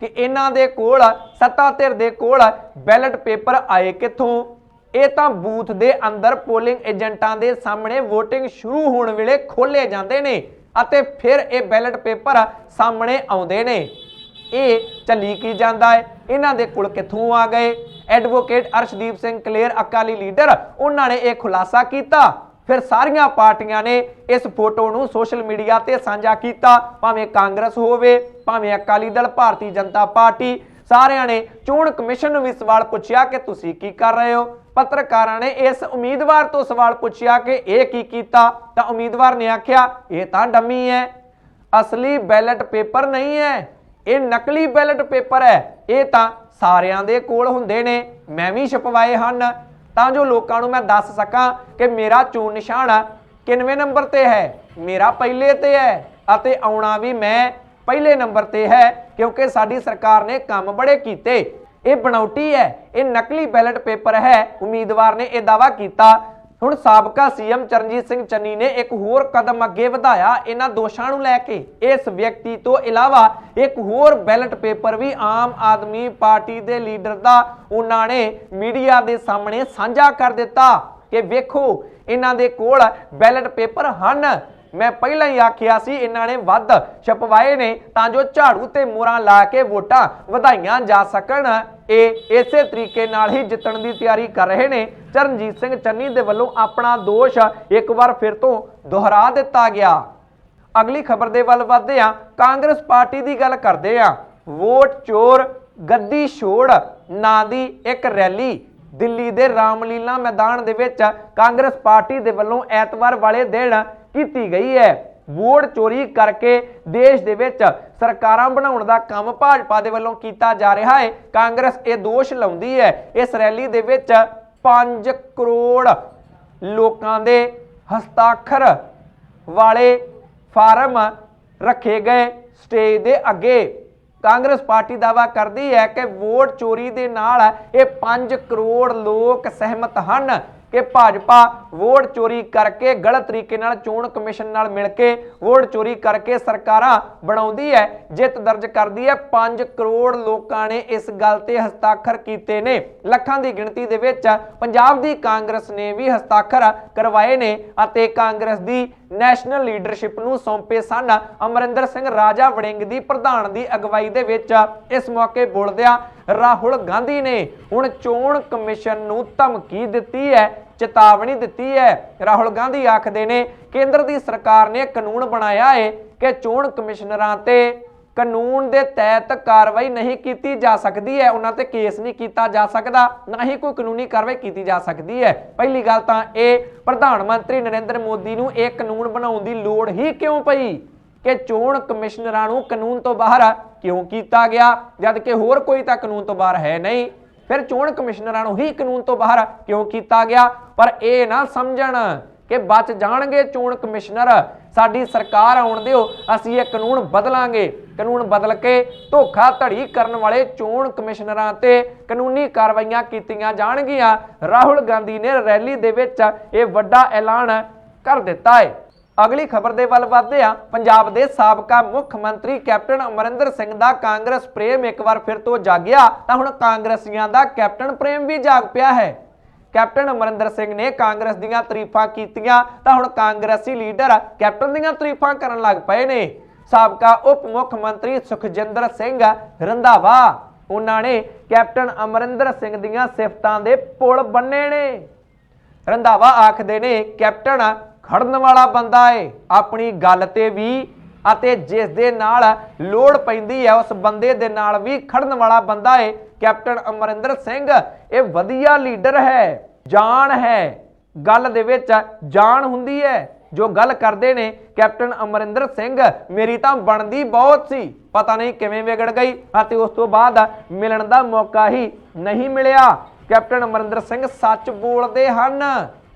ਕਿ ਇਹਨਾਂ ਦੇ ਕੋਲ, ਸੱਤਾ ਧਿਰ ਦੇ ਕੋਲ ਬੈਲਟ ਪੇਪਰ ਆਏ ਕਿੱਥੋਂ? ਇਹ ਤਾਂ ਬੂਥ ਦੇ ਅੰਦਰ ਪੋਲਿੰਗ ਏਜੰਟਾਂ ਦੇ ਸਾਹਮਣੇ VOTING ਸ਼ੁਰੂ ਹੋਣ ਵੇਲੇ ਖੋਲੇ ਜਾਂਦੇ ਨੇ ਅਤੇ ਫਿਰ ਇਹ ਬੈਲਟ ਪੇਪਰ ਸਾਹਮਣੇ ਆਉਂਦੇ ਨੇ। ਇਹ ਚੱਲੀ ਕੀ ਜਾਂਦਾ ਹੈ? ਇਹਨਾਂ ਦੇ ਕੋਲ ਕਿੱਥੋਂ ਆ ਗਏ? ਐਡਵੋਕੇਟ ਅਰਸ਼ਦੀਪ ਸਿੰਘ ਕਲੇਰ, ਅਕਾਲੀ ਲੀਡਰ, ਉਹਨਾਂ ਨੇ ਇਹ ਖੁਲਾਸਾ ਕੀਤਾ। ਫਿਰ ਸਾਰੀਆਂ ਪਾਰਟੀਆਂ ਨੇ ਇਸ ਫੋਟੋ ਨੂੰ ਸੋਸ਼ਲ ਮੀਡੀਆ ਤੇ ਸਾਂਝਾ ਕੀਤਾ। ਭਾਵੇਂ ਕਾਂਗਰਸ ਹੋਵੇ, ਭਾਵੇਂ ਅਕਾਲੀ ਦਲ, ਭਾਰਤੀ ਜਨਤਾ ਪਾਰਟੀ, ਸਾਰਿਆਂ ਨੇ ਚੋਣ ਕਮਿਸ਼ਨ ਨੂੰ ਵੀ ਸਵਾਲ ਪੁੱਛਿਆ ਕਿ ਤੁਸੀਂ ਕੀ ਕਰ ਰਹੇ ਹੋ? ਪੱਤਰਕਾਰਾਂ ਨੇ ਇਸ ਉਮੀਦਵਾਰ ਤੋਂ ਸਵਾਲ ਪੁੱਛਿਆ ਕਿ ਇਹ ਕੀ ਕੀਤਾ? ਤਾਂ ਉਮੀਦਵਾਰ ਨੇ ਆਖਿਆ, ਇਹ ਤਾਂ ਡੰਮੀ ਹੈ। ਅਸਲੀ ਬੈਲਟ ਪੇਪਰ ਨਹੀਂ ਹੈ। ਇਹ ਨਕਲੀ ਬੈਲਟ ਪੇਪਰ ਹੈ। ਇਹ ਤਾਂ ਸਾਰਿਆਂ ਦੇ ਕੋਲ ਹੁੰਦੇ ਨੇ। ਮੈਂ ਵੀ ਛਪਵਾਏ ਹਨ। ਤਾਂ ਜੋ ਲੋਕਾਂ ਨੂੰ ਮੈਂ ਦੱਸ ਸਕਾਂ ਕਿ ਮੇਰਾ ਚੋਣ ਨਿਸ਼ਾਨ ਕਿੰਨਵੇਂ ਨੰਬਰ ਤੇ ਹੈ? ਮੇਰਾ ਪਹਿਲੇ ਤੇ ਹੈ ਅਤੇ ਆਉਣਾ ਵੀ ਮੈਂ ਪਹਿਲੇ ਨੰਬਰ ਤੇ ਹੈ, ਕਿਉਂਕਿ ਸਾਡੀ ਸਰਕਾਰ ਨੇ ਕੰਮ ਬੜੇ ਕੀਤੇ। ਇਹ ਬਣਾਉਟੀ ਹੈ, ਇਹ ਨਕਲੀ ਬੈਲਟ ਪੇਪਰ ਹੈ, ਉਮੀਦਵਾਰ ਨੇ ਇਹ ਦਾਵਾ ਕੀਤਾ ਹੁਣ ਸਾਬਕਾ ਸੀਐਮ ਚਰਨਜੀਤ ਸਿੰਘ ਚੰਨੀ ਨੇ ਇੱਕ ਹੋਰ ਕਦਮ ਅੱਗੇ ਵਧਾਇਆ ਇਹਨਾਂ ਦੋਸ਼ਾਂ ਨੂੰ ਲੈ ਕੇ। ਇਸ ਵਿਅਕਤੀ ਤੋਂ ਇਲਾਵਾ ਇੱਕ ਹੋਰ ਬੈਲਟ ਪੇਪਰ ਵੀ ਆਮ ਆਦਮੀ ਪਾਰਟੀ ਦੇ ਲੀਡਰ ਦਾ ਉਹਨਾਂ ਨੇ ਮੀਡੀਆ ਦੇ ਸਾਹਮਣੇ ਸਾਂਝਾ ਕਰ ਦਿੱਤਾ ਕਿ ਵੇਖੋ, ਇਹਨਾਂ ਦੇ ਕੋਲ ਬੈਲਟ ਪੇਪਰ ਹਨ। ਮੈਂ ਪਹਿਲਾਂ ਹੀ ਆਖਿਆ ਸੀ ਇਹਨਾਂ ਨੇ ਵੱਧ ਛਪਵਾਏ ਨੇ ਤਾਂ ਜੋ ਝਾੜੂ ਤੇ ਮੋਹਰਾਂ ਲਾ ਕੇ ਵੋਟਾਂ ਵਧਾਈਆਂ ਜਾ ਸਕਣ। ਇਹ ਇਸੇ ਤਰੀਕੇ ਨਾਲ ਹੀ ਜਿੱਤਣ ਦੀ ਤਿਆਰੀ ਕਰ ਰਹੇ ਨੇ। ਚਰਨਜੀਤ ਸਿੰਘ ਚੰਨੀ ਦੇ ਵੱਲੋਂ ਆਪਣਾ ਦੋਸ਼ ਇੱਕ ਵਾਰ ਫਿਰ ਤੋਂ ਦੁਹਰਾ ਦਿੱਤਾ ਗਿਆ। ਅਗਲੀ ਖਬਰ ਦੇ ਵੱਲ ਵਧਦੇ ਹਾਂ। ਕਾਂਗਰਸ ਪਾਰਟੀ ਦੀ ਗੱਲ ਕਰਦੇ ਹਾਂ। ਵੋਟ ਚੋਰ, ਗੱਦੀ ਛੋੜ, ਨਾਂ ਦੀ ਇੱਕ ਰੈਲੀ ਦਿੱਲੀ ਦੇ ਰਾਮਲੀਲਾ ਮੈਦਾਨ ਦੇ ਵਿੱਚ ਕਾਂਗਰਸ ਪਾਰਟੀ ਦੇ ਵੱਲੋਂ ਐਤਵਾਰ ਵਾਲੇ ਦਿਨ ਕੀਤੀ ਗਈ ਹੈ। ਵੋਟ ਚੋਰੀ ਕਰਕੇ ਦੇਸ਼ ਦੇ ਵਿੱਚ ਸਰਕਾਰਾਂ ਬਣਾਉਣ ਦਾ ਕੰਮ ਭਾਜਪਾ ਦੇ ਵੱਲੋਂ ਕੀਤਾ ਜਾ ਰਿਹਾ ਹੈ। ਕਾਂਗਰਸ ਇਹ ਦੋਸ਼ ਲਾਉਂਦੀ ਹੈ। ਇਸ ਰੈਲੀ ਦੇ ਵਿੱਚ 5 ਕਰੋੜ ਲੋਕਾਂ ਦੇ ਹਸਤਾਖਰ ਵਾਲੇ ਫਾਰਮ ਰੱਖੇ ਗਏ ਸਟੇਜ ਦੇ ਅੱਗੇ। ਕਾਂਗਰਸ ਪਾਰਟੀ ਦਾਵਾ ਕਰਦੀ ਹੈ ਕਿ ਵੋਟ ਚੋਰੀ ਦੇ ਨਾਲ ਇਹ 5 ਕਰੋੜ ਲੋਕ ਸਹਿਮਤ ਹਨ ਕਿ ਭਾਜਪਾ ਵੋਟ ਚੋਰੀ ਕਰਕੇ, ਗਲਤ ਤਰੀਕੇ ਨਾਲ ਚੋਣ ਕਮਿਸ਼ਨ ਨਾਲ ਮਿਲ ਕੇ ਵੋਟ ਚੋਰੀ ਕਰਕੇ ਸਰਕਾਰਾਂ ਬਣਾਉਂਦੀ ਹੈ, ਜਿੱਤ ਦਰਜ ਕਰਦੀ ਹੈ। 5 ਕਰੋੜ ਲੋਕਾਂ ਨੇ ਇਸ ਗੱਲ ਤੇ ਹਸਤਾਖਰ ਕੀਤੇ ਨੇ। ਲੱਖਾਂ ਦੀ ਗਿਣਤੀ ਦੇ ਵਿੱਚ ਪੰਜਾਬ ਦੀ ਕਾਂਗਰਸ ਨੇ ਵੀ ਹਸਤਾਖਰ ਕਰਵਾਏ ਨੇ ਅਤੇ ਕਾਂਗਰਸ ਦੀ ਨੈਸ਼ਨਲ ਲੀਡਰਸ਼ਿਪ ਨੂੰ ਸੌਂਪੇ ਸਨ। ਅਮਰਿੰਦਰ ਸਿੰਘ ਰਾਜਾ ਵੜਿੰਗ ਦੀ ਪ੍ਰਧਾਨ ਦੀ ਅਗਵਾਈ ਦੇ ਵਿੱਚ ਇਸ ਮੌਕੇ ਬੋਲਦਿਆਂ ਰਾਹੁਲ ਗਾਂਧੀ ਨੇ ਹੁਣ ਚੋਣ ਕਮਿਸ਼ਨ ਨੂੰ ਧਮਕੀ ਦਿੱਤੀ ਹੈ। ਚੇਤਾਵਨੀ ਦਿੱਤੀ ਹੈ। ਰਾਹੁਲ ਗਾਂਧੀ ਆਖਦੇ ਨੇ, ਕੇਂਦਰ ਦੀ ਸਰਕਾਰ ਨੇ ਕਾਨੂੰਨ ਬਣਾਇਆ ਹੈ ਕਿ ਚੋਣ ਕਮਿਸ਼ਨਰਾਂ ਤੇ ਕਾਨੂੰਨ ਦੇ ਤਹਿਤ ਕਾਰਵਾਈ ਨਹੀਂ ਕੀਤੀ ਜਾ ਸਕਦੀ ਹੈ। ਉਹਨਾਂ ਤੇ ਕੇਸ ਨਹੀਂ ਕੀਤਾ ਜਾ ਸਕਦਾ, ਨਾ ਹੀ ਕੋਈ ਕਾਨੂੰਨੀ ਕਾਰਵਾਈ ਕੀਤੀ ਜਾ ਸਕਦੀ ਹੈ। ਪਹਿਲੀ ਗੱਲ ਤਾਂ ਇਹ, ਪ੍ਰਧਾਨ ਮੰਤਰੀ ਨਰਿੰਦਰ ਮੋਦੀ ਨੂੰ ਇਹ ਕਾਨੂੰਨ ਬਣਾਉਣ ਦੀ ਲੋੜ ਹੀ ਕਿਉਂ ਪਈ? ਕਿ ਚੋਣ ਕਮਿਸ਼ਨਰਾਂ ਨੂੰ ਕਾਨੂੰਨ ਤੋਂ ਬਾਹਰ ਕਿਉਂ ਕੀਤਾ ਗਿਆ? ਜਦ ਕਿ ਹੋਰ ਕੋਈ ਤਾਂ ਕਾਨੂੰਨ ਤੋਂ ਬਾਹਰ ਹੈ ਨਹੀਂ। ਫਿਰ ਚੋਣ ਕਮਿਸ਼ਨਰਾਂ ਨੂੰ ਹੀ ਕਾਨੂੰਨ ਤੋਂ ਬਾਹਰ ਕਿਉਂ ਕੀਤਾ ਗਿਆ? ਪਰ ਇਹ ਨਾ ਸਮਝਣ ਕਿ ਬਚ ਜਾਣਗੇ ਚੋਣ ਕਮਿਸ਼ਨਰ। ਸਾਡੀ ਸਰਕਾਰ ਆਉਣ ਦਿਓ, ਅਸੀਂ ਇਹ ਕਾਨੂੰਨ ਬਦਲਾਂਗੇ। ਕਾਨੂੰਨ ਬਦਲ ਕੇ ਧੋਖਾ ਧੜੀ ਕਰਨ ਵਾਲੇ ਚੋਣ ਕਮਿਸ਼ਨਰਾਂ ਤੇ ਕਾਨੂੰਨੀ ਕਾਰਵਾਈਆਂ ਕੀਤੀਆਂ ਜਾਣਗੀਆਂ। ਰਾਹੁਲ ਗਾਂਧੀ ਨੇ ਰੈਲੀ ਦੇ ਵਿੱਚ ਇਹ ਵੱਡਾ ਐਲਾਨ ਕਰ ਦਿੱਤਾ ਹੈ। ਅਗਲੀ ਖਬਰ ਦੇ ਵੱਲ ਵਧਦੇ ਆ ਪੰਜਾਬ ਦੇ ਸਾਬਕਾ ਮੁੱਖ ਮੰਤਰੀ ਕੈਪਟਨ ਅਮਰਿੰਦਰ ਸਿੰਘ ਦਾ ਕਾਂਗਰਸ ਪ੍ਰੇਮ ਇੱਕ ਵਾਰ ਫਿਰ ਤੋਂ ਜਾਗਿਆ, ਤਾਂ ਹੁਣ ਕਾਂਗਰਸੀਆਂ ਦਾ ਕੈਪਟਨ ਪ੍ਰੇਮ ਵੀ ਜਾਗ ਪਿਆ ਹੈ। ਕੈਪਟਨ ਅਮਰਿੰਦਰ ਸਿੰਘ ਨੇ ਕਾਂਗਰਸ ਦੀਆਂ ਤਾਰੀਫਾਂ ਕੀਤੀਆਂ, ਤਾਂ ਹੁਣ ਕਾਂਗਰਸੀ ਲੀਡਰ ਕੈਪਟਨ ਦੀਆਂ ਤਾਰੀਫਾਂ ਕਰਨ ਲੱਗ ਪਏ ਨੇ। ਸਾਬਕਾ ਉਪ ਮੁੱਖ ਮੰਤਰੀ ਸੁਖਜਿੰਦਰ ਸਿੰਘ ਰੰਧਾਵਾ, ਉਹਨਾਂ ਨੇ ਕੈਪਟਨ ਅਮਰਿੰਦਰ ਸਿੰਘ ਦੀਆਂ ਸਿਫਤਾਂ ਦੇ ਪੁਲ ਬੰਨੇ ਨੇ। ਰੰਧਾਵਾ ਆਖਦੇ ਨੇ, ਕੈਪਟਨ ਖੜਨ ਵਾਲਾ ਬੰਦਾ ਏ। ਆਪਣੀ ਗੱਲ ਤੇ ਵੀ ਅਤੇ ਜਿਸ ਦੇ ਨਾਲ ਲੋੜ ਪੈਂਦੀ ਹੈ, ਉਸ ਬੰਦੇ ਦੇ ਨਾਲ ਵੀ ਖੜਨ ਵਾਲਾ ਬੰਦਾ ਏ। ਕੈਪਟਨ ਅਮਰਿੰਦਰ ਸਿੰਘ, ਇਹ ਵਧੀਆ ਲੀਡਰ ਹੈ ਜਾਨ ਹੈ। ਗੱਲ ਦੇ ਵਿੱਚ ਜਾਨ ਹੁੰਦੀ ਹੈ। ਜੋ ਗੱਲ ਕਰਦੇ ਨੇ, ਕੈਪਟਨ ਅਮਰਿੰਦਰ ਸਿੰਘ, ਮੇਰੀ ਤਾਂ ਬਣਦੀ ਬਹੁਤ ਸੀ। ਪਤਾ ਨਹੀਂ ਕਿਵੇਂ ਵਿਗੜ ਗਈ ਅਤੇ ਉਸ ਤੋਂ ਬਾਅਦ ਮਿਲਣ ਦਾ ਮੌਕਾ ਹੀ ਨਹੀਂ ਮਿਲਿਆ। ਕੈਪਟਨ ਅਮਰਿੰਦਰ ਸਿੰਘ ਸੱਚ ਬੋਲਦੇ ਹਨ।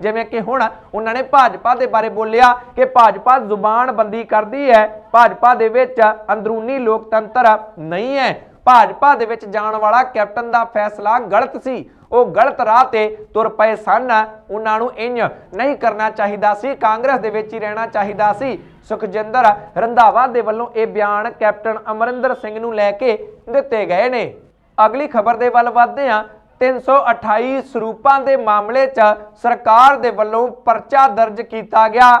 ਜਿਵੇਂ ਕਿ ਹੁਣ ਉਹਨਾਂ ਨੇ ਭਾਜਪਾ ਦੇ ਬਾਰੇ ਬੋਲਿਆ ਕਿ ਭਾਜਪਾ ਜ਼ੁਬਾਨ ਬੰਦੀ ਕਰਦੀ ਹੈ, ਭਾਜਪਾ ਦੇ ਵਿੱਚ ਅੰਦਰੂਨੀ ਲੋਕਤੰਤਰ ਨਹੀਂ ਹੈ। ਭਾਜਪਾ ਦੇ ਵਿੱਚ ਜਾਣ ਵਾਲਾ ਕੈਪਟਨ ਦਾ ਫੈਸਲਾ ਗਲਤ ਸੀ। ਉਹ ਗਲਤ ਰਾਹ ਤੇ ਤੁਰ ਪਏ ਸਨ। ਉਹਨਾਂ ਨੂੰ ਇੰਜ ਨਹੀਂ ਕਰਨਾ ਚਾਹੀਦਾ ਸੀ। ਕਾਂਗਰਸ ਦੇ ਵਿੱਚ ਹੀ ਰਹਿਣਾ ਚਾਹੀਦਾ ਸੀ। ਸੁਖਜਿੰਦਰ ਰੰਧਾਵਾ ਦੇ ਵੱਲੋਂ ਇਹ ਬਿਆਨ ਕੈਪਟਨ ਅਮਰਿੰਦਰ ਸਿੰਘ ਨੂੰ ਲੈ ਕੇ ਦਿੱਤੇ ਗਏ ਨੇ। ਅਗਲੀ ਖਬਰ ਦੇ ਵੱਲ ਵਧਦੇ ਹਾਂ। 328 ਸਰੂਪਾਂ ਦੇ ਮਾਮਲੇ 'ਚ ਸਰਕਾਰ ਦੇ ਵੱਲੋਂ ਪਰਚਾ ਦਰਜ ਕੀਤਾ ਗਿਆ।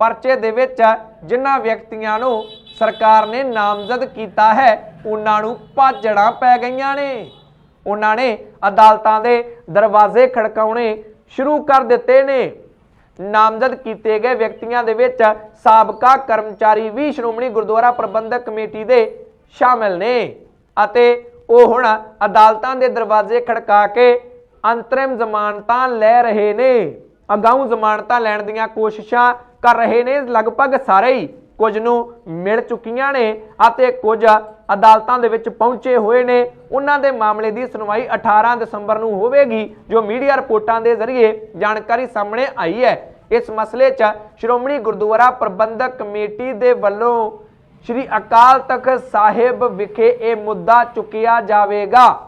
ਪਰਚੇ ਦੇ ਵਿੱਚ ਜਿਨ੍ਹਾਂ ਵਿਅਕਤੀਆਂ ਨੂੰ ਸਰਕਾਰ ਨੇ ਨਾਮਜ਼ਦ ਕੀਤਾ ਹੈ, ਉਹਨਾਂ ਨੂੰ ਭਾਜੜਾਂ ਪੈ ਗਈਆਂ ਨੇ। ਉਹਨਾਂ ਨੇ ਅਦਾਲਤਾਂ ਦੇ ਦਰਵਾਜ਼ੇ ਖੜਕਾਉਣੇ ਸ਼ੁਰੂ ਕਰ ਦਿੱਤੇ ਨੇ। ਨਾਮਜ਼ਦ ਕੀਤੇ ਗਏ ਵਿਅਕਤੀਆਂ ਦੇ ਵਿੱਚ ਸਾਬਕਾ ਕਰਮਚਾਰੀ ਵੀ ਸ਼੍ਰੋਮਣੀ ਗੁਰਦੁਆਰਾ ਪ੍ਰਬੰਧਕ ਕਮੇਟੀ ਦੇ ਸ਼ਾਮਿਲ ਨੇ ਅਤੇ ਉਹ ਹੁਣ ਅਦਾਲਤਾਂ ਦੇ ਦਰਵਾਜ਼ੇ ਖੜਕਾ ਕੇ ਅੰਤਰਿਮ ਜ਼ਮਾਨਤਾਂ ਲੈ ਰਹੇ ਨੇ। ਅਗਾਊਂ ਜ਼ਮਾਨਤਾਂ ਲੈਣ ਦੀਆਂ ਕੋਸ਼ਿਸ਼ਾਂ ਕਰ ਰਹੇ ਨੇ। ਲਗਭਗ ਸਾਰੇ ਹੀ ਕੁਝ ਨੂੰ ਮਿਲ ਚੁੱਕੀਆਂ ਨੇ ਅਤੇ ਕੁਝ ਅਦਾਲਤਾਂ ਦੇ ਵਿੱਚ ਪਹੁੰਚੇ ਹੋਏ ਨੇ। ਉਹਨਾਂ ਦੇ ਮਾਮਲੇ ਦੀ ਸੁਣਵਾਈ 18 ਦਸੰਬਰ ਨੂੰ ਹੋਵੇਗੀ, ਜੋ ਮੀਡੀਆ ਰਿਪੋਰਟਾਂ ਦੇ ਜ਼ਰੀਏ ਜਾਣਕਾਰੀ ਸਾਹਮਣੇ ਆਈ ਹੈ। ਇਸ ਮਸਲੇ 'ਚ ਸ਼੍ਰੋਮਣੀ ਗੁਰਦੁਆਰਾ ਪ੍ਰਬੰਧਕ ਕਮੇਟੀ ਦੇ ਵੱਲੋਂ ਸ਼੍ਰੀ ਅਕਾਲ ਤਖਤ ਸਾਹਿਬ ਵਿਖੇ ਇਹ ਮੁੱਦਾ ਚੁੱਕਿਆ ਜਾਵੇਗਾ।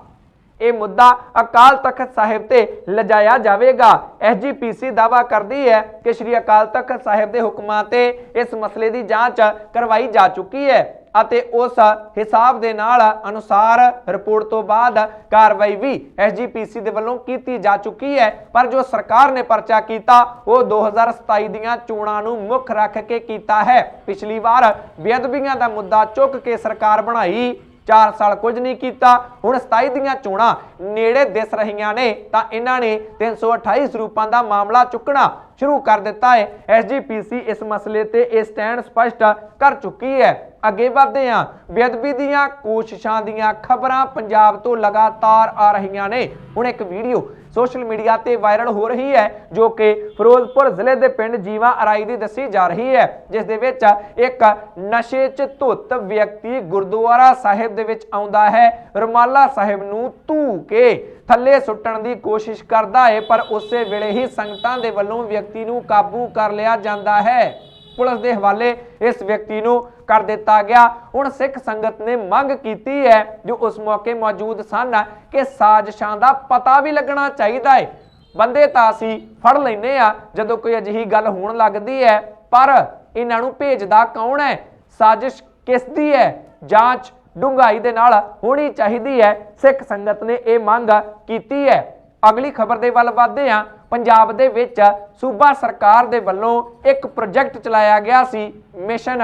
ਇਹ ਮੁੱਦਾ ਅਕਾਲ ਤਖਤ ਸਾਹਿਬ ਤੇ ਲਿਜਾਇਆ ਜਾਵੇਗਾ। ਐਸਜੀਪੀਸੀ ਦਾਵਾ ਕਰਦੀ ਹੈ ਕਿ ਸ਼੍ਰੀ ਅਕਾਲ ਤਖਤ ਸਾਹਿਬ ਦੇ ਹੁਕਮਾਂ ਤੇ ਇਸ ਮਸਲੇ ਦੀ ਜਾਂਚ ਕਰਵਾਈ ਜਾ ਚੁੱਕੀ ਹੈ। ਅਤੇ ਉਸ ਹਿਸਾਬ ਦੇ ਨਾਲ ਅਨੁਸਾਰ ਰਿਪੋਰਟ ਤੋਂ ਬਾਅਦ ਕਾਰਵਾਈ ਵੀ ਐਸਜੀਪੀਸੀ ਦੇ ਵੱਲੋਂ ਕੀਤੀ ਜਾ ਚੁੱਕੀ ਹੈ। ਪਰ ਜੋ ਸਰਕਾਰ ਨੇ ਪਰਚਾ ਕੀਤਾ, ਉਹ 2027 ਦੀਆਂ ਚੋਣਾਂ ਨੂੰ ਮੁੱਖ ਰੱਖ ਕੇ ਕੀਤਾ ਹੈ। ਪਿਛਲੀ ਵਾਰ ਬੇਅਦਬੀਆਂ ਦਾ ਮੁੱਦਾ ਚੁੱਕ ਕੇ ਸਰਕਾਰ ਬਣਾਈ 4 ਸਾਲ ਕੁਝ ਨਹੀਂ ਕੀਤਾ। ਹੁਣ 27 ਦੀਆਂ ਚੋਣਾਂ ਨੇੜੇ ਦਿਸ ਰਹੀਆਂ ਨੇ, ਤਾਂ ਇਹਨਾਂ ਨੇ 328 ਸਰੂਪਾਂ ਦਾ ਮਾਮਲਾ ਚੁੱਕਣਾ ਸ਼ੁਰੂ ਕਰ ਦਿੱਤਾ ਹੈ। ਐਸਜੀਪੀਸੀ ਇਸ ਮਸਲੇ ਤੇ ਇਹ ਸਟੈਂਡ ਸਪਸ਼ਟ ਕਰ ਚੁੱਕੀ ਹੈ। ਅੱਗੇ ਵਧਦੇ ਹਾਂ। ਬੇਅਦਬੀ ਦੀਆਂ ਕੋਸ਼ਿਸ਼ਾਂ ਦੀਆਂ ਖਬਰਾਂ ਪੰਜਾਬ ਤੋਂ ਲਗਾਤਾਰ ਆ ਰਹੀਆਂ ਨੇ। ਹੁਣ ਇੱਕ ਵੀਡੀਓ ਸੋਸ਼ਲ ਮੀਡੀਆ ਤੇ ਵਾਇਰਲ ਹੋ ਰਹੀ ਹੈ, ਜੋ ਕਿ ਫਿਰੋਜ਼ਪੁਰ ਜ਼ਿਲ੍ਹੇ ਦੇ ਪਿੰਡ ਜੀਵਾ ਅਰਾਈ ਦੀ ਦੱਸੀ ਜਾ ਰਹੀ ਹੈ। ਜਿਸ ਦੇ ਵਿੱਚ ਇੱਕ ਨਸ਼ੇ 'ਚ ਧੁੱਤ ਵਿਅਕਤੀ ਗੁਰਦੁਆਰਾ ਸਾਹਿਬ ਦੇ ਵਿੱਚ ਆਉਂਦਾ ਹੈ। ਰੁਮਾਲਾ ਸਾਹਿਬ ਨੂੰ ਧੂ ਕੇ ਥੱਲੇ ਸੁੱਟਣ ਦੀ ਕੋਸ਼ਿਸ਼ ਕਰਦਾ ਹੈ, ਪਰ ਉਸੇ ਵੇਲੇ ਹੀ ਸੰਗਤਾਂ ਦੇ ਵੱਲੋਂ ਵਿਅਕਤੀ ਨੂੰ ਕਾਬੂ ਕਰ ਲਿਆ ਜਾਂਦਾ ਹੈ। ਪੁਲਿਸ ਦੇ ਹਵਾਲੇ ਇਸ ਵਿਅਕਤੀ ਨੂੰ ਕਰ ਦਿੱਤਾ ਗਿਆ। ਹੁਣ ਸਿੱਖ ਸੰਗਤ ਨੇ ਮੰਗ ਕੀਤੀ ਹੈ ਜੋ ਉਸ ਮੌਕੇ ਮੌਜੂਦ ਸਨ ਕਿ ਸਾਜ਼ਿਸ਼ਾਂ ਦਾ ਪਤਾ ਵੀ ਲੱਗਣਾ ਚਾਹੀਦਾ ਹੈ ਬੰਦੇ ਤਾਂ ਅਸੀਂ ਫੜ ਲੈਨੇ ਆ, ਜਦੋਂ ਕੋਈ ਅਜਿਹੀ ਗੱਲ ਹੋਣ ਲੱਗਦੀ ਹੈ, ਪਰ ਇਹਨਾਂ ਨੂੰ ਭੇਜਦਾ ਕੌਣ ਹੈ? ਸਾਜ਼ਿਸ਼ ਕਿਸ ਦੀ ਹੈ? ਜਾਂਚ ਡੂੰਘਾਈ ਦੇ ਨਾਲ ਹੋਣੀ ਚਾਹੀਦੀ ਹੈ। ਸਿੱਖ ਸੰਗਤ ਨੇ ਇਹ ਮੰਗ ਕੀਤੀ ਹੈ। ਅਗਲੀ ਖਬਰ ਦੇ ਵੱਲ ਵਧਦੇ ਹਾਂ। ਪੰਜਾਬ ਦੇ ਵਿੱਚ ਸੂਬਾ ਸਰਕਾਰ ਦੇ ਵੱਲੋਂ ਇੱਕ ਪ੍ਰੋਜੈਕਟ ਚਲਾਇਆ ਗਿਆ ਸੀ, ਮਿਸ਼ਨ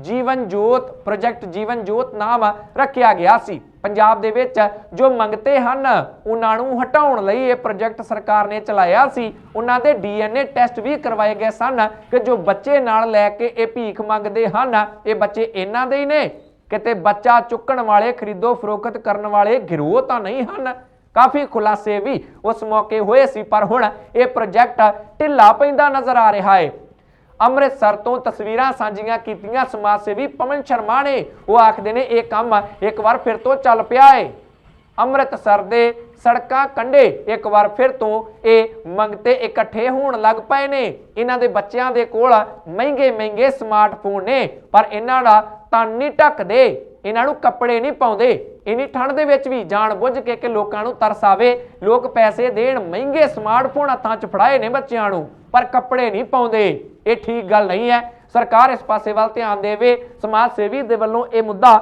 ਜੀਵਨ ਜੋਤ ਪ੍ਰੋਜੈਕਟ ਜੀਵਨ ਜੋਤ ਨਾਮ ਰੱਖਿਆ ਗਿਆ ਸੀ। ਪੰਜਾਬ ਦੇ ਵਿੱਚ ਜੋ ਮੰਗਤੇ ਹਨ, ਉਹਨਾਂ ਨੂੰ ਹਟਾਉਣ ਲਈ ਇਹ ਪ੍ਰੋਜੈਕਟ ਸਰਕਾਰ ਨੇ ਚਲਾਇਆ ਸੀ। ਉਹਨਾਂ ਦੇ ਡੀਐਨਏ ਟੈਸਟ ਵੀ ਕਰਵਾਏ ਗਏ ਸਨ ਕਿ ਜੋ ਬੱਚੇ ਨਾਲ ਲੈ ਕੇ ਇਹ ਭੀਖ ਮੰਗਦੇ ਹਨ, ਇਹ ਬੱਚੇ ਇਹਨਾਂ ਦੇ ਹੀ ਨੇ। ਕਿਤੇ ਬੱਚਾ ਚੁੱਕਣ ਵਾਲੇ ਖਰੀਦੋ ਫਰੋਖਤ ਕਰਨ ਵਾਲੇ ਗਿਰੋਹ ਤਾਂ ਨਹੀਂ ਹਨ। ਕਾਫੀ ਖੁਲਾਸੇ ਵੀ ਉਸ ਮੌਕੇ ਹੋਏ ਸੀ, ਪਰ ਹੁਣ ਇਹ ਪ੍ਰੋਜੈਕਟ ਢਿੱਲਾ ਪੈਂਦਾ ਨਜ਼ਰ ਆ ਰਿਹਾ ਹੈ। ਅੰਮ੍ਰਿਤਸਰ ਤੋਂ ਤਸਵੀਰਾਂ ਸਾਂਝੀਆਂ ਕੀਤੀਆਂ ਸਮਾਜ ਸੇਵੀ ਪਵਨ ਸ਼ਰਮਾ ਨੇ। ਉਹ ਆਖਦੇ ਨੇ, ਇਹ ਕੰਮ ਇੱਕ ਵਾਰ ਫਿਰ ਤੋਂ ਚੱਲ ਪਿਆ ਹੈ। ਅੰਮ੍ਰਿਤਸਰ ਦੇ ਸੜਕਾਂ ਕੰਢੇ ਇੱਕ ਵਾਰ ਫਿਰ ਤੋਂ ਇਹ ਮੰਗਤੇ ਇਕੱਠੇ ਹੋਣ ਲੱਗ ਪਏ ਨੇ। ਇਹਨਾਂ ਦੇ ਬੱਚਿਆਂ ਦੇ ਕੋਲ ਮਹਿੰਗੇ ਮਹਿੰਗੇ ਸਮਾਰਟਫੋਨ ਨੇ, ਪਰ ਇਹਨਾਂ ਦਾ ਤਨ ਨਹੀਂ ਢੱਕਦੇ। ਇਹਨਾਂ ਨੂੰ ਕੱਪੜੇ ਨਹੀਂ ਪਾਉਂਦੇ। ਇਨੀ ਠੰਡ ਦੇ ਵਿੱਚ ਵੀ ਜਾਣ ਬੁੱਝ ਕੇ ਕਿ ਲੋਕਾਂ ਨੂੰ ਤਰਸ ਆਵੇ। ਲੋਕ ਪੈਸੇ ਦੇਣ, ਮਹਿੰਗੇ ਸਮਾਰਟਫੋਨ ਹੱਥਾਂ 'ਚ ਫੜਾਏ ਨੇ ਬੱਚਿਆਂ ਨੂੰ, ਪਰ ਕੱਪੜੇ ਨਹੀਂ ਪਾਉਂਦੇ। ਇਹ ਠੀਕ ਗੱਲ ਨਹੀਂ ਹੈ। ਸਰਕਾਰ ਇਸ ਪਾਸੇ ਵੱਲ ਧਿਆਨ ਦੇਵੇ। ਸਮਾਜ ਸੇਵੀ ਦੇ ਵੱਲੋਂ ਇਹ ਮੁੱਦਾ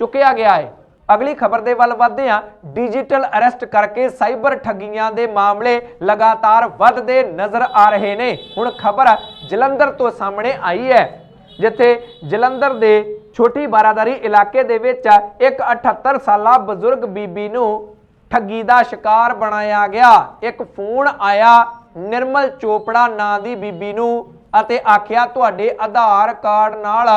ਚੁੱਕਿਆ ਗਿਆ ਹੈ। ਅਗਲੀ ਖਬਰ ਦੇ ਵੱਲ ਵਧਦੇ ਹਾਂ। ਡਿਜੀਟਲ ਅਰੈਸਟ ਕਰਕੇ ਸਾਈਬਰ ਠੱਗੀਆਂ ਦੇ ਮਾਮਲੇ ਲਗਾਤਾਰ ਵੱਧਦੇ ਨਜ਼ਰ ਆ ਰਹੇ ਨੇ। ਹੁਣ ਖਬਰ ਜਲੰਧਰ ਤੋਂ ਸਾਹਮਣੇ ਆਈ ਹੈ, ਜਿੱਥੇ ਜਲੰਧਰ ਦੇ ਛੋਟੀ ਬਾਰਾਦਾਰੀ ਇਲਾਕੇ ਦੇ ਵਿੱਚ ਇੱਕ 78 ਸਾਲਾ ਬਜ਼ੁਰਗ ਬੀਬੀ ਨੂੰ ਠੱਗੀ ਦਾ ਸ਼ਿਕਾਰ ਬਣਾਇਆ ਗਿਆ। ਇੱਕ ਫੋਨ ਆਇਆ, ਨਿਰਮਲ ਚੋਪੜਾ ਨਾਂ ਦੀ ਬੀਬੀ ਨੂੰ ਅਤੇ ਆਖਿਆ, ਤੁਹਾਡੇ ਆਧਾਰ ਕਾਰਡ ਨਾਲ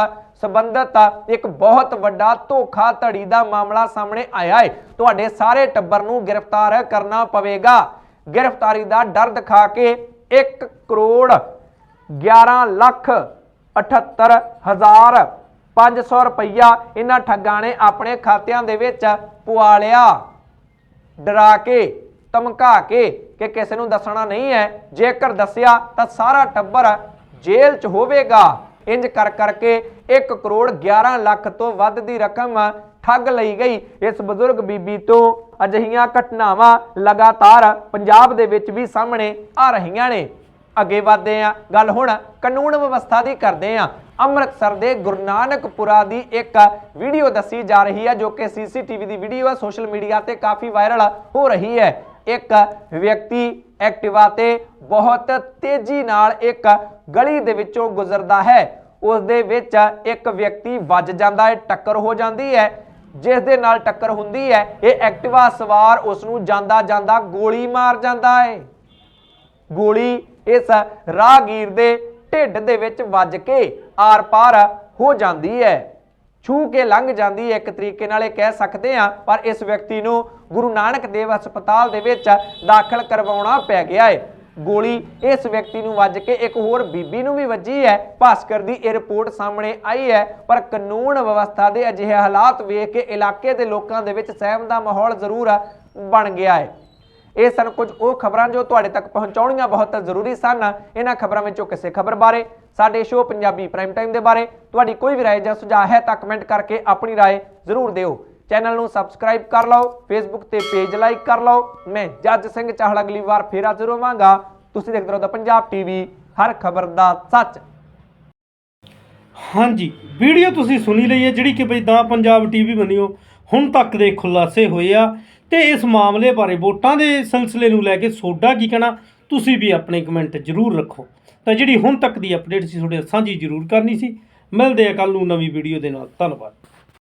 ਸੰਬੰਧਤ ਇੱਕ ਬਹੁਤ ਵੱਡਾ ਧੋਖਾਧੜੀ ਦਾ ਮਾਮਲਾ ਸਾਹਮਣੇ ਆਇਆ ਹੈ ਤੁਹਾਡੇ ਸਾਰੇ ਟੱਬਰ ਨੂੰ ਗ੍ਰਿਫਤਾਰ ਕਰਨਾ ਪਵੇਗਾ। ਗ੍ਰਿਫਤਾਰੀ ਦਾ ਡਰ ਦਿਖਾ ਕੇ 1 ਕਰੋੜ 11 ਲੱਖ 78 ਹਜ਼ਾਰ 500 ਰੁਪਈਆ ਇਹਨਾਂ ਠੱਗਾਂ ਨੇ ਆਪਣੇ ਖਾਤਿਆਂ ਦੇ ਵਿੱਚ ਪਵਾ ਲਿਆ। ਡਰਾ ਕੇ, ਧਮਕਾ ਕੇ ਕਿ ਕਿਸੇ ਨੂੰ ਦੱਸਣਾ ਨਹੀਂ ਹੈ। ਜੇਕਰ ਦੱਸਿਆ ਤਾਂ ਸਾਰਾ ਟੱਬਰ ਜੇਲ੍ਹ 'ਚ ਹੋਵੇਗਾ। ਇੰਜ ਕਰ ਕਰਕੇ 1 ਕਰੋੜ 11 ਲੱਖ ਤੋਂ ਵੱਧ ਦੀ ਰਕਮ ਠੱਗ ਲਈ ਗਈ। ਇਸ ਬਜ਼ੁਰਗ ਬੀਬੀ ਤੋਂ ਅਜਿਹੀਆਂ ਘਟਨਾਵਾਂ ਲਗਾਤਾਰ ਪੰਜਾਬ ਦੇ ਵਿੱਚ ਵੀ ਸਾਹਮਣੇ ਆ ਰਹੀਆਂ ਨੇ। ਅੱਗੇ ਵਧਦੇ ਆ ਗੱਲ ਹੁਣ ਕਾਨੂੰਨ ਵਿਵਸਥਾ ਦੀ ਕਰਦੇ ਆ ਅੰਮ੍ਰਿਤਸਰ ਦੇ ਗੁਰੂ ਨਾਨਕਪੁਰਾ ਦੀ ਇੱਕ ਵੀਡੀਓ ਦੱਸੀ ਜਾ ਰਹੀ ਹੈ ਜੋ ਕਿ ਸੀਸੀਟੀਵੀ ਦੀ ਵੀਡੀਓ ਹੈ, ਸੋਸ਼ਲ ਮੀਡੀਆ ਤੇ ਕਾਫੀ ਵਾਇਰਲ ਹੋ ਰਹੀ ਹੈ। ਇੱਕ ਵਿਅਕਤੀ ਐਕਟਿਵਾ ਤੇ ਬਹੁਤ ਤੇਜ਼ੀ ਨਾਲ ਇੱਕ ਗਲੀ ਦੇ ਵਿੱਚੋਂ ਗੁਜ਼ਰਦਾ ਹੈ। ਉਸ ਦੇ ਵਿੱਚ ਇੱਕ ਵਿਅਕਤੀ ਵੱਜ ਜਾਂਦਾ ਹੈ, ਟੱਕਰ ਹੋ ਜਾਂਦੀ ਹੈ। ਜਿਸ ਦੇ ਨਾਲ ਟੱਕਰ ਹੁੰਦੀ ਹੈ, ਇਹ ਐਕਟਿਵਾ ਸਵਾਰ ਉਸ ਨੂੰ ਜਾਂਦਾ ਜਾਂਦਾ ਗੋਲੀ ਮਾਰ ਜਾਂਦਾ ਹੈ। ਗੋਲੀ ਇਸ ਰਾਹਗੀਰ ਦੇ ਢਿੱਡ ਦੇ ਵਿੱਚ ਵੱਜ ਕੇ ਆਰ-ਪਾਰ ਹੋ ਜਾਂਦੀ ਹੈ। ਛੂ ਕੇ ਲੰਘ ਜਾਂਦੀ ਹੈ। ਇੱਕ ਤਰੀਕੇ ਨਾਲ ਇਹ ਕਹਿ ਸਕਦੇ ਆ ਪਰ ਇਸ ਵਿਅਕਤੀ ਨੂੰ ਗੁਰੂ ਨਾਨਕ ਦੇਵ ਹਸਪਤਾਲ ਦੇ ਵਿੱਚ ਦਾਖਲ ਕਰਵਾਉਣਾ ਪੈ ਗਿਆ ਹੈ। ਗੋਲੀ ਇਸ ਵਿਅਕਤੀ ਨੂੰ ਵੱਜ ਕੇ ਇੱਕ ਹੋਰ ਬੀਬੀ ਨੂੰ ਵੀ ਵੱਜੀ ਹੈ। ਭਾਸਕਰ ਦੀ ਇਹ ਰਿਪੋਰਟ ਸਾਹਮਣੇ ਆਈ ਹੈ, ਪਰ ਕਾਨੂੰਨ ਵਿਵਸਥਾ ਦੇ ਅਜਿਹੇ ਹਾਲਾਤ ਵੇਖ ਕੇ ਇਲਾਕੇ ਦੇ ਲੋਕਾਂ ਦੇ ਵਿੱਚ ਸਹਿਮ ਦਾ ਮਾਹੌਲ ਜ਼ਰੂਰ ਬਣ ਗਿਆ ਹੈ। ਇਹ ਸਨ ਕੁਝ ਉਹ ਖਬਰਾਂ ਜੋ ਤੁਹਾਡੇ ਤੱਕ ਪਹੁੰਚਾਉਣੀਆਂ ਬਹੁਤ ਜ਼ਰੂਰੀ ਸਨ। ਇਹਨਾਂ ਖਬਰਾਂ ਵਿੱਚੋਂ ਕਿਸੇ ਖਬਰ ਬਾਰੇ, ਸਾਡੇ ਸ਼ੋਅ ਪੰਜਾਬੀ ਪ੍ਰਾਈਮ ਟਾਈਮ ਦੇ ਬਾਰੇ, ਤੁਹਾਡੀ ਕੋਈ ਵੀ ਰਾਏ ਜਾਂ ਸੁਝਾਅ ਹੈ ਤਾਂ ਕਮੈਂਟ ਕਰਕੇ ਆਪਣੀ ਰਾਏ ਜ਼ਰੂਰ ਦਿਓ। ਚੈਨਲ ਨੂੰ ਸਬਸਕ੍ਰਾਈਬ ਕਰ ਲਓ ਫੇਸਬੁੱਕ ਤੇ ਪੇਜ ਲਾਈਕ ਕਰ ਲਓ। ਮੈਂ ਜੱਜ ਸਿੰਘ ਚਾਹਲ ਅਗਲੀ ਵਾਰ ਫੇਰ ਹਾਜ਼ਰ ਹੋਵਾਂਗਾ। ਤੁਸੀਂ ਦੇਖਦੇ ਰਹੋ ਦਾ ਪੰਜਾਬ ਟੀਵੀ ਹਰ ਖਬਰ ਦਾ ਸੱਚ। ਹਾਂਜੀ, ਵੀਡੀਓ ਤੁਸੀਂ ਸੁਣੀ ਲਈ ਹੈ ਜਿਹੜੀ ਕਿ ਬਈ ਦਾ ਪੰਜਾਬ ਟੀਵੀ ਬਣੀਓ ਹੁਣ ਤੱਕ ਦੇ ਖੁਲਾਸੇ ਹੋਏ ਆ। ਤੇ ਇਸ ਮਾਮਲੇ ਬਾਰੇ ਵੋਟਾਂ ਦੇ ਸਿਲਸਿਲੇ ਨੂੰ ਲੈ ਕੇ ਸੋਡਾ ਕੀ ਕਹਿਣਾ, ਤੁਸੀਂ ਵੀ ਆਪਣੇ ਕਮੈਂਟ ਜ਼ਰੂਰ ਰੱਖੋ। ਤਾਂ ਜਿਹੜੀ ਹੁਣ ਤੱਕ ਦੀ ਅਪਡੇਟ ਸੀ, ਤੁਹਾਡੇ ਨਾਲ ਸਾਂਝੀ ਜ਼ਰੂਰ ਕਰਨੀ ਸੀ। ਮਿਲਦੇ ਆ ਕੱਲ ਨੂੰ ਨਵੀਂ ਵੀਡੀਓ ਦੇ ਨਾਲ। ਧੰਨਵਾਦ।